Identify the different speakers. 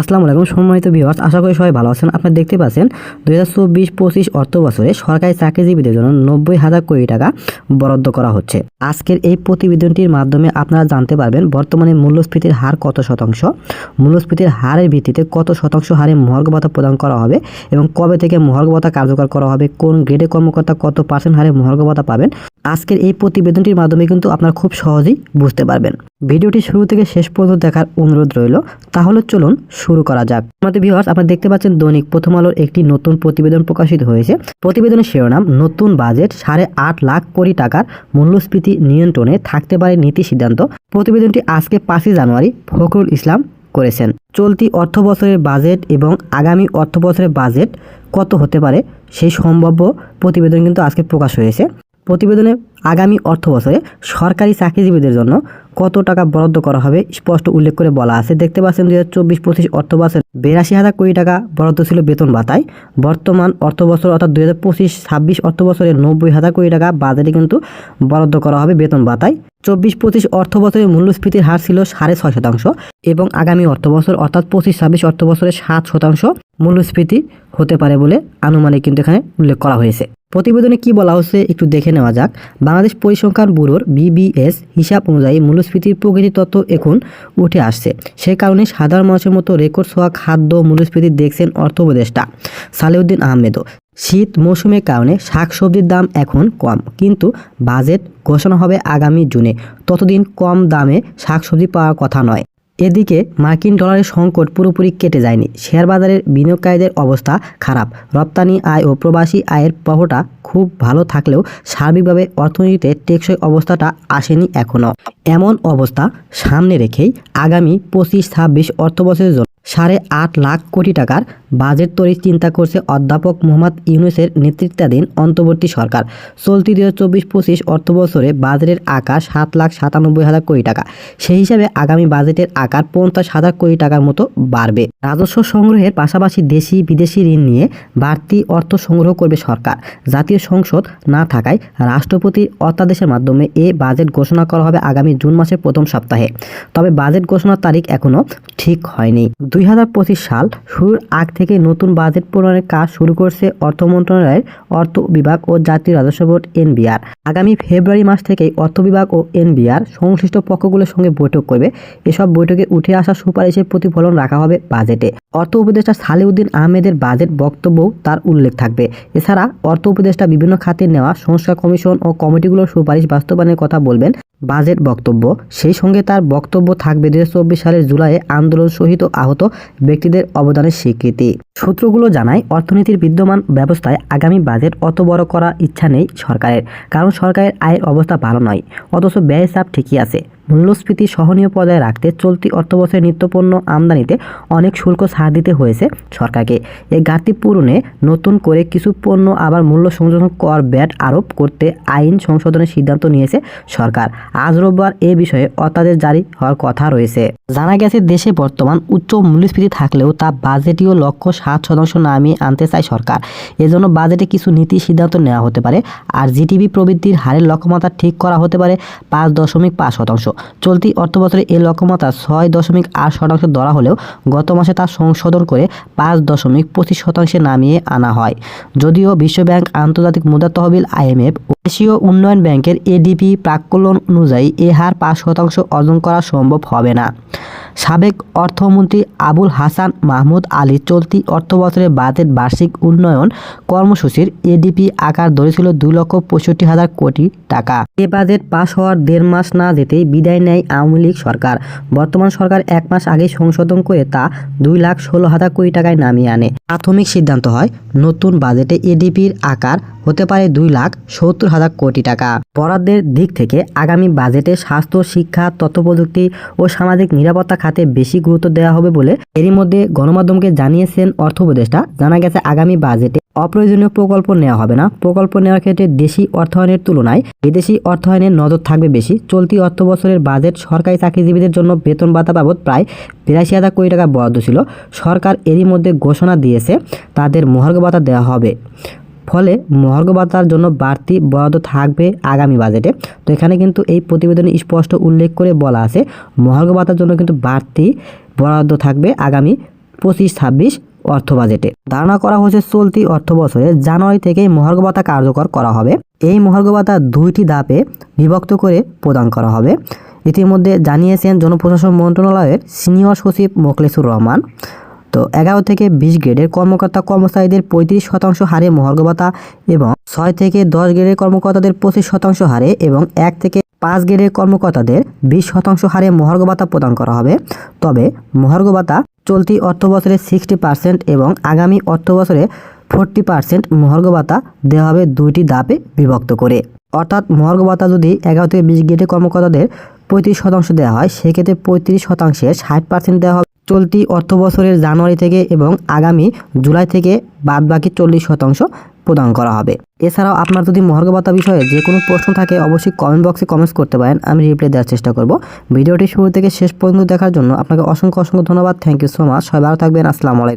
Speaker 1: আসসালামু আলাইকুম সম্মানিত ভিউয়ার্স, আশা করি সবাই ভালো আছেন। আপনারা দেখতে পাচ্ছেন দুই হাজার চব্বিশ পঁচিশ অর্থ বছরে সরকারি চাকরিজীবীদের জন্য নব্বই হাজার কোটি টাকা বরাদ্দ করা হচ্ছে। আজকের এই প্রতিবেদনটির মাধ্যমে আপনারা জানতে পারবেন বর্তমানে মূল্যস্ফীতির হার কত শতাংশ, মূল্যস্ফীতির হারের ভিত্তিতে কত শতাংশ হারে মহার্ঘ ভাতা প্রদান করা হবে এবং কবে থেকে মহার্ঘ ভাতা কার্যকর করা হবে, কোন গ্রেডে কর্মকর্তা কত পার্সেন্ট হারে মহার্ঘ ভাতা পাবেন আজকের এই প্রতিবেদনটির মাধ্যমে কিন্তু আপনারা খুব সহজেই বুঝতে পারবেন। ভিডিওটি শুরু থেকে শেষ পর্যন্ত দেখার অনুরোধ রইল। তাহলে চলুন শুরু করা যাক। আমাদের ভিউয়ার্স আপনারা দেখতে পাচ্ছেন দৈনিক প্রথম আলোর একটি নতুন প্রতিবেদন প্রকাশিত হয়েছে। প্রতিবেদনের শিরোনাম, নতুন বাজেট, সাড়ে আট লাখ কোটি টাকার মূল্যস্ফীতি নিয়ন্ত্রণে থাকতে পারে নীতি সিদ্ধান্ত। প্রতিবেদনটি আজকে পাঁচই জানুয়ারি ফখরুল ইসলাম করেছেন। চলতি অর্থ বছরের বাজেট এবং আগামী অর্থ বছরের বাজেট কত হতে পারে, সেই সম্ভাব্য প্রতিবেদন কিন্তু আজকে প্রকাশ হয়েছে। প্রতিবেদনে আগামী অর্থ বছরে সরকারি চাকরিজীবীদের জন্য কত টাকা বরাদ্দ করা হবে স্পষ্ট উল্লেখ করে বলা আছে। দেখতে পাচ্ছেন দুই হাজার চব্বিশ পঁচিশ অর্থ বছর বিরাশি হাজার কোটি টাকা বরাদ্দ ছিল বেতন ভাতায়। বর্তমান অর্থ বছর অর্থাৎ দুই হাজার পঁচিশ ছাব্বিশ অর্থ বছরে নব্বই হাজার কোটি টাকা বাজেটে কিন্তু বরাদ্দ করা হবে বেতন ভাতায়। চব্বিশ পঁচিশ অর্থ বছরে মূল্যস্ফীতির হার ছিল সাড়ে ছয় শতাংশ এবং আগামী অর্থ বছর অর্থাৎ পঁচিশ ছাব্বিশ অর্থ বছরে সাত শতাংশ মূল্যস্ফীতি হতে পারে বলে আনুমানিক কিন্তু এখানে উল্লেখ করা হয়েছে। প্রতিবেদনে কি বলা হচ্ছে একটু দেখে নেওয়া যাক। বাংলাদেশ পরিসংখ্যান ব্যুরোর বিবিএস হিসাব অনুযায়ী মূল্যস্ফীতির প্রকৃতি তত্ত্ব এখন উঠে আসছে। সে কারণে সাধারণ মানুষের মতো রেকর্ড ছোঁয়া খাদ্য মূল্যস্ফীতি দেখছেন অর্থ উপদেষ্টা সালেউদ্দিন আহমেদও। শীত মৌসুমের কারণে শাকসবজির দাম এখন কম, কিন্তু বাজেট ঘোষণা হবে আগামী জুনে। ততদিন কম দামে শাকসবজি পাওয়ার কথা নয়। এদিকে মার্কিন ডলারের সংকট পুরোপুরি কেটে যায়নি। শেয়ার বাজারের বিনিয়োগকারীদের অবস্থা খারাপ। রপ্তানি আয় ও প্রবাসী আয়ের প্রভাবটা খুব ভালো থাকলেও সার্বিকভাবে অর্থনীতিতে টেকসই অবস্থাটা আসেনি এখনও এমন অবস্থা সামনে রেখেই আগামী পঁচিশ ছাব্বিশ অর্থবছরের জন্য সাড়ে আট লাখ কোটি টাকার বাজেট তৈরির চিন্তা করছে অধ্যাপক মোহাম্মদ ইউনুসের নেতৃত্বাধীন অন্তর্বর্তী সরকার। চলতি দু চব্বিশ পঁচিশ অর্থবছরে বাজেটের আকার সাত লাখ সাতানব্বই হাজার কোটি টাকা। সেই হিসাবে আগামী বাজেটের আকার পঞ্চাশ হাজার কোটি টাকার মতো বাড়বে। রাজস্ব সংগ্রহের পাশাপাশি দেশি বিদেশি ঋণ নিয়ে বাড়তি অর্থ সংগ্রহ করবে সরকার। জাতীয় সংসদ না থাকায় রাষ্ট্রপতির অত্যাদেশের মাধ্যমে এ বাজেট ঘোষণা করা হবে আগামী জুন মাসের প্রথম সপ্তাহে। তবে বাজেট ঘোষণার তারিখ এখনও ঠিক হয়নি। দুই হাজার পঁচিশ সাল শুরুর আগ থেকে নতুন বাজেট প্রণয়নের কাজ শুরু করছে অর্থ মন্ত্রণালয়ের অর্থ বিভাগ ও জাতীয় রাজস্ব বোর্ড এনবিআর। আগামী ফেব্রুয়ারি মাস থেকেই অর্থ বিভাগ ও এনবিআর সংশ্লিষ্ট পক্ষগুলোর সঙ্গে বৈঠক করবে। এসব বৈঠকে উঠে আসা সুপারিশের প্রতিফলন রাখা হবে বাজেটে। অর্থ উপদেষ্টা সালেউদ্দিন আহমেদের বাজেট বক্তব্যও তার উল্লেখ থাকবে। এছাড়া অর্থ উপদেষ্টা বিভিন্ন খাতে নেওয়া সংস্কার কমিশন ও কমিটিগুলোর সুপারিশ বাস্তবায়নের কথা বলবেন বাজেট বক্তব্য। সেই সঙ্গে তার বক্তব্য থাকবে দুই হাজার চব্বিশ সালের জুলাইয়ে আন্দোলন সহিত আহত ব্যক্তিদের অবদানের স্বীকৃতি। সূত্রগুলো জানায়, অর্থনীতির বিদ্যমান ব্যবস্থায় আগামী বাজেট অত বড় করা ইচ্ছা নেই সরকারের, কারণ সরকারের আয়ের অবস্থা ভালো নয়, অথচ ব্যয় চাপ ঠিকই আছে। মূল্যস্ফীতি সহনীয় পর্যায়ে রাখতে চলতি অর্থবছরের নিত্যপণ্য আমদানিতে অনেক শুল্ক ছাড় দিতে হয়েছে সরকারকে। এই ঘাটতি পূরণে নতুন করে কিছু পণ্য আবার মূল্য সংযোজন কর ব্যাট আরোপ করতে আইন সংশোধনের সিদ্ধান্ত নিয়েছে সরকার। আজ রোববার এ বিষয়ে অত্যাদেশ জারি হওয়ার কথা রয়েছে। জানা গেছে, দেশে বর্তমান উচ্চ মূল্যস্ফীতি থাকলেও তা বাজেটীয় লক্ষ্য সাত শতাংশ নামিয়ে আনতে চায় সরকার। এজন্য বাজেটে কিছু নীতি সিদ্ধান্ত নেওয়া হতে পারে। আর জিটিভি প্রবৃদ্ধির হারের লক্ষ্যমাত্রা ঠিক করা হতে পারে পাঁচ দশমিক পাঁচ শতাংশ। চলতি অর্থবছরে এই লক্ষ্যমাত্রা ছয় দশমিক আট শতাংশ ধরা হলেও গত মাসে তা সংশোধন করে পাঁচ দশমিক পঁচিশ শতাংশে নামিয়ে আনা হয়। যদিও বিশ্বব্যাংক আন্তর্জাতিক মুদ্রা তহবিল আইএমএফ এশীয় উন্নয়ন ব্যাংকের এডিপি প্রাক্কলন অনুযায়ী এ হার পাঁচ শতাংশ অর্জন করা সম্ভব হবে না। সাবেক অর্থমন্ত্রী আবুল হাসান মাহমুদ আলী চলতি অর্থবছরের বাজেট বার্ষিক উন্নয়ন কর্মসূচির এডিপি আকার ধরেছিল দুই লক্ষ পঁয়ষট্টি হাজার কোটি টাকা। এ বাজেট পাশ হওয়ার দেড় মাস না যেতেই বিদায় নেয় আওয়ামী লীগ সরকার। বর্তমান সরকার এক মাস আগে সংশোধন করে তা দুই লাখ ষোলো হাজার কোটি টাকায় নামিয়ে আনে। প্রাথমিক সিদ্ধান্ত হয়, নতুন বাজেটে এডিপির আকার হতে পারে দুই লাখ সত্তর হাজার কোটি টাকা। বরাদ্দের দিক থেকে আগামী বাজেটে স্বাস্থ্য, শিক্ষা, তথ্যপ্রযুক্তি ও সামাজিক নিরাপত্তা খাতে বেশি গুরুত্ব দেওয়া হবে বলে এরই মধ্যে গণমাধ্যমকে জানিয়েছেন অর্থ উপদেষ্টা। জানা গেছে, আগামী বাজেটে অপ্রয়োজনীয় প্রকল্প নেওয়া হবে না। প্রকল্প নেওয়ার ক্ষেত্রে দেশি অর্থায়নের তুলনায় বিদেশি অর্থায়নের নজর থাকবে বেশি। চলতি অর্থ বছরের বাজেট সরকারি চাকরিজীবীদের জন্য বেতন ভাতা বাবদ প্রায় বিরাশি হাজার কোটি টাকা বরাদ্দ ছিল। সরকার এরই মধ্যে ঘোষণা দিয়েছে, তাদের মহার্ঘ ভাতা দেওয়া হবে। ফলে মহার্ঘ ভাতার জন্য বাড়তি বরাদ্দ থাকবে আগামী বাজেটে। তো এখানে কিন্তু এই প্রতিবেদনে স্পষ্ট উল্লেখ করে বলা আছে, মহার্ঘ ভাতার জন্য কিন্তু বাড়তি বরাদ্দ থাকবে আগামী পঁচিশ ছাব্বিশ অর্থ বাজেটে। ধারণা করা হয়েছে চলতি অর্থ বছরে জানুয়ারি থেকে মহার্ঘ ভাতা কার্যকর করা হবে। এই মহার্ঘ ভাতা দুইটি ধাপে বিভক্ত করে প্রদান করা হবে। ইতিমধ্যে জানিয়েছেন জনপ্রশাসন মন্ত্রণালয়ের সিনিয়র সচিব মোখলেসুর রহমান। এগারো থেকে বিশ গ্রেডের কর্মকর্তা কর্মচারীদের পঁয়ত্রিশ শতাংশ হারে মহার্ঘ ভাতা এবং ছয় থেকে দশ গ্রেডের কর্মকর্তাদের পঁচিশ শতাংশ হারে এবং এক থেকে পাঁচ গ্রেডের কর্মকর্তাদের বিশ শতাংশ হারে মহার্ঘ ভাতা প্রদান করা হবে। তবে মহার্ঘ ভাতা চলতি অর্থ বছরে সিক্সটি পার্সেন্ট এবং আগামী অর্থ বছরে ফোরটি পার্সেন্ট মহার্ঘ ভাতা দেওয়া হবে দুইটি ধাপে বিভক্ত করে। অর্থাৎ মহার্ঘ ভাতা যদি এগারো থেকে বিশ গ্রেডের কর্মকর্তাদের পঁয়ত্রিশ শতাংশ দেওয়া হয়, সেক্ষেত্রে পঁয়ত্রিশ শতাংশের ষাট পার্সেন্ট দেওয়া হবে। চলতি অর্থ বছরের জানুয়ারি থেকে এবং আগামী জুলাই থেকে বাদ বাকি চল্লিশ শতাংশ প্রদান করা হবে। এছাড়াও আপনার যদি মহার্ঘ ভাতা বিষয়ে যে কোনো প্রশ্ন থাকে, অবশ্যই কমেন্ট বক্সে কমেন্টস করতে পারেন। আমি রিপ্লাই দেওয়ার চেষ্টা করব। ভিডিওটি শুরু থেকে শেষ পর্যন্ত দেখার জন্য আপনাকে অসংখ্য অসংখ্য ধন্যবাদ। থ্যাংক ইউ সো মাচ সবাই ভালো থাকবেন। আসসালামু আলাইকুম।